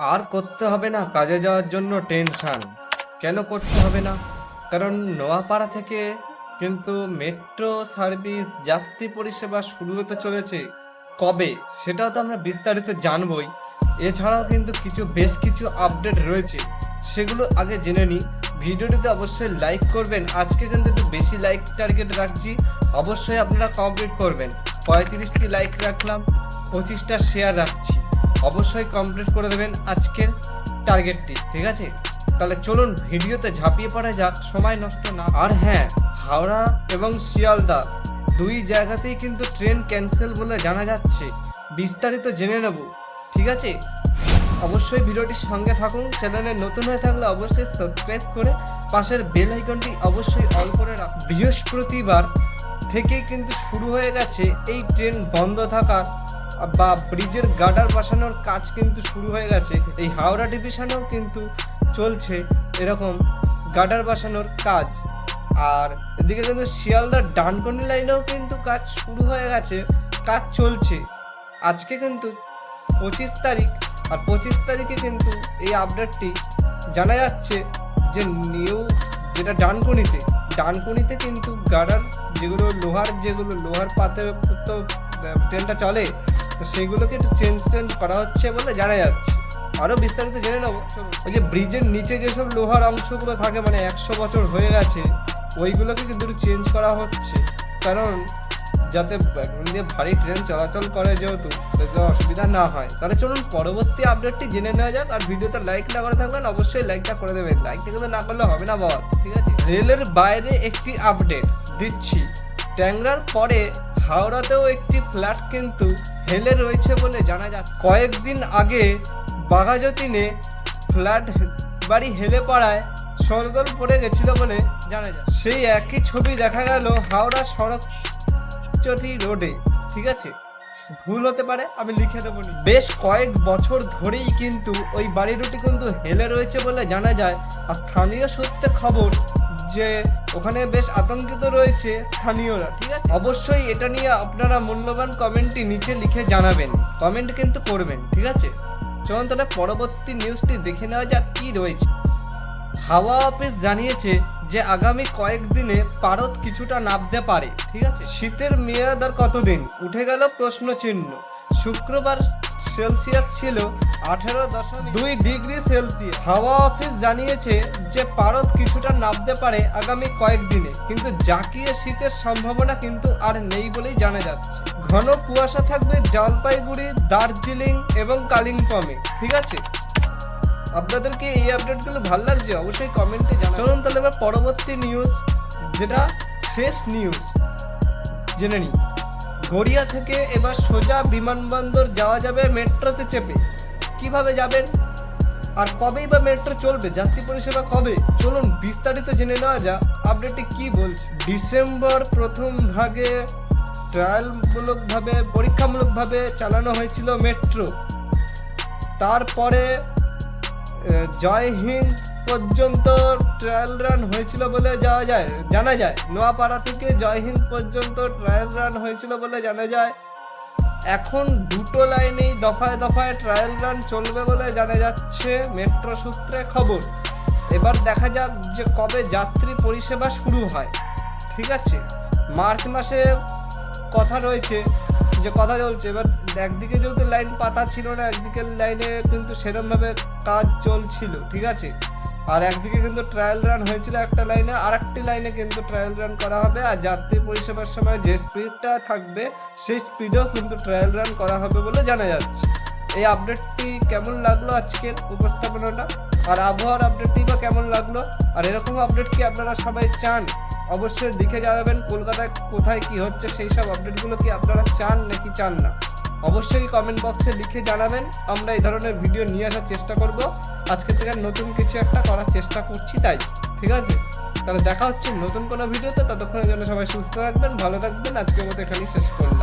আর করতে হবে না কাজে যাওয়ার জন্য টেনশন। কেন করতে হবে না? কারণ নোয়াপাড়া থেকে কিন্তু মেট্রো সার্ভিস যাত্রী পরিষেবা শুরু হতে চলেছে। কবে? সেটাও তো আমরা বিস্তারিত জানবই। এছাড়াও কিন্তু কিছু, বেশ কিছু আপডেট রয়েছে। সেগুলো আগে জেনে নিই। ভিডিওটিতে অবশ্যই লাইক করবেন। আজকে কিন্তু একটু বেশি লাইক টার্গেট রাখছি। অবশ্যই আপনারা কমপ্লিট করবেন। পঁয়ত্রিশটি লাইক রাখলাম, পঁচিশটা শেয়ার রাখছি। অবশ্যই কমপ্লিট করে দেবেন আজকের টার্গেটটি ঠিক আছে? তাহলে চলুন ভিডিওতে ঝাঁপিয়ে পড়া যাক, সময় নষ্ট না আর হ্যাঁ হাওড়া এবং শিয়ালদা দুই জায়গাতেই কিন্তু ট্রেন ক্যান্সেল বলে জানা যাচ্ছে। বিস্তারিত জেনে নেব, ঠিক আছে? অবশ্যই ভিডিওটির সঙ্গে থাকুন, চ্যানেলে নতুন হয়ে থাকলে অবশ্যই সাবস্ক্রাইব করে পাশের বেল আইকনটি অবশ্যই অন করে রাখুন। বৃহস্পতিবার থেকেই কিন্তু শুরু হয়ে গেছে এই ট্রেন বন্ধ থাকার বা ব্রিজের গার্ডার বসানোর কাজ কিন্তু শুরু হয়ে গেছে। এই হাওড়া ডিভিশনেও কিন্তু চলছে এরকম গার্ডার বসানোর কাজ। আর এদিকে কিন্তু শিয়ালদার ডানকনি লাইনেও কিন্তু কাজ শুরু হয়ে গেছে, কাজ চলছে। আজকে কিন্তু পঁচিশ তারিখ, আর পঁচিশ তারিখে কিন্তু এই আপডেটটি জানা যাচ্ছে যে নিউ যেটা ডানকুনিতে ডানকুনিতে কিন্তু গাড়ার যেগুলো লোহার যেগুলো লোহার পাতে তো ট্রেনটা চলে তো সেগুলোকে একটু চেঞ্জ টেঞ্জ করা হচ্ছে বলে জানা যাচ্ছে। আরও বিস্তারিত জেনে নেব। ওই যে ব্রিজের নিচে যেসব লোহার অংশগুলো থাকে মানে একশো বছর হয়ে গেছে, ওইগুলোকে কিন্তু চেঞ্জ করা হচ্ছে। কারণ যাতে ভারী ট্রেন চলাচল করে যেহেতু অসুবিধা না হয়। তাহলে চলুন পরবর্তী আপডেটটি জেনে নেওয়া যাক, আর ভিডিওতে লাইক না করে থাকলেন অবশ্যই লাইকটা করে দেবেন। লাইকটা কিন্তু না করলে হবে না বল, ঠিক আছে? রেলের বাইরে একটি আপডেট দিচ্ছি। ট্যাংরার পরে হাওড়াতেও একটি ফ্ল্যাট কিন্তু হেলে রয়েছে বলে জানা যাচ্ছে। কয়েকদিন আগে বাঘাযতীনে ফ্ল্যাট বাড়ি হেলে পড়ায় সরগোল পড়ে গেছিল বলে জানা যায়। সেই একই ছবি দেখা গেল হাওড়া সড়ক চটি রোডে, ঠিক আছে? ভুল হতে পারে, আমি লিখে দেবো বেশ কয়েক বছর ধরেই কিন্তু ওই বাড়ি দুটি কিন্তু হেলে রয়েছে বলে জানা যায়। আর স্থানীয় সূত্রে খবর যে ওখানে বেশ আতঙ্কিত রয়েছে স্থানীয়রা। ঠিক আছে। অবশ্যই এটা নিয়ে আপনারা মূল্যবান কমেন্টটি নিচে লিখে জানাবেন। কমেন্ট কিন্তু করবেন ঠিক আছে? চলুন তাহলে পরবর্তী নিউজটি দেখে নেওয়া যাক কি রয়েছে। হাওয়া অফিস জানিয়েছে যে আগামী কয়েকদিনে পারদ কিছুটা নামতে পারে ঠিক আছে? শীতের মেয়াদ আর কতদিন? উঠে গেল প্রশ্ন চিহ্ন শুক্রবার সেলসিয়াস ছিল আঠেরো দশমিক দুই ডিগ্রি সেলসিয়াস। হাওয়া অফিস জানিয়েছে যে পারদ কিছুটা নামতে পারে আগামী কয়েকদিনে। কিন্তু জাকিয়ে শীতের সম্ভাবনা কিন্তু আর নেই বলেই জানা যাচ্ছে। ঘন কুয়াশা থাকবে জলপাইগুড়ি, দার্জিলিং এবং কালিম্পংয়ে। ঠিক আছে? আপনাদেরকে এই আপডেটগুলো ভালো লাগছে অবশ্যই কমেন্টে জানান চলুন তাহলে এবার পরবর্তী নিউজ যেটা শেষ নিউজ জেনে নিই। গড়িয়া থেকে এবার সোজা বিমানবন্দর যাওয়া যাবে মেট্রোতে চেপে। কীভাবে যাবেন? আর কবেই বা মেট্রো চলবে? যাত্রী পরিষেবা কবে? চলুন বিস্তারিত জেনে নেওয়া যাক। আপডেটটি কি বলছে? ডিসেম্বর প্রথম ভাগে ট্রায়ালমূলকভাবে, পরীক্ষামূলকভাবে চালানো হয়েছিল মেট্রো। তারপরে জয় হিন্দ পর্যন্ত ট্রায়াল রান হয়েছিল বলে যাওয়া যায়, জানা যায়। নোয়াপাড়া থেকে জয় হিন্দ পর্যন্ত ট্রায়াল রান হয়েছিল বলে জানা যায়। এখন দুটো লাইনেই দফায় দফায় ট্রায়াল রান চলবে বলে জানা যাচ্ছে মেট্রো সূত্রে খবর। এবার দেখা যাক যে কবে যাত্রী পরিষেবা শুরু হয়। ঠিক আছে? মার্চ মাসে কথা রয়েছে, যে কথা চলছে। এবার একদিকে যেহেতু লাইন পাতা ছিল না একদিকে লাইনে কিন্তু সেরমভাবে কাজ চলছিল। ঠিক আছে? আর একদিকে কিন্তু ট্রায়াল রান হয়েছিল একটা লাইনে আর একটি লাইনে কিন্তু ট্রায়াল রান করা হবে। আর যাত্রী পরিষেবার সময় যে স্পিডটা থাকবে, সেই স্পিডেও কিন্তু ট্রায়াল রান করা হবে বলে জানা যাচ্ছে। এই আপডেটটি কেমন লাগল আজকের উপস্থাপনাটা? আর আবহাওয়ার আপডেটটি বা কেমন লাগল? আর এরকম আপডেট কি আপনারা সবাই চান? অবশ্যই লিখে জানাবেন, কলকাতায় কোথায় কি হচ্ছে, সেই সব আপডেটগুলো কি আপনারা চান নাকি চান না? অবশ্যই কমেন্ট বক্সে লিখে জানাবেন। আমরা এই ধরনের ভিডিও নিয়ে আসার চেষ্টা করব। আজকে থেকে নতুন কিছু একটা করার চেষ্টা করছি তাই, ঠিক আছে? তাহলে দেখা হচ্ছে নতুন কোনো ভিডিওতে ততক্ষণের জন্য সবাই সুস্থ থাকবেন, ভালো থাকবেন। আজকের মতো এখানেই শেষ করলাম।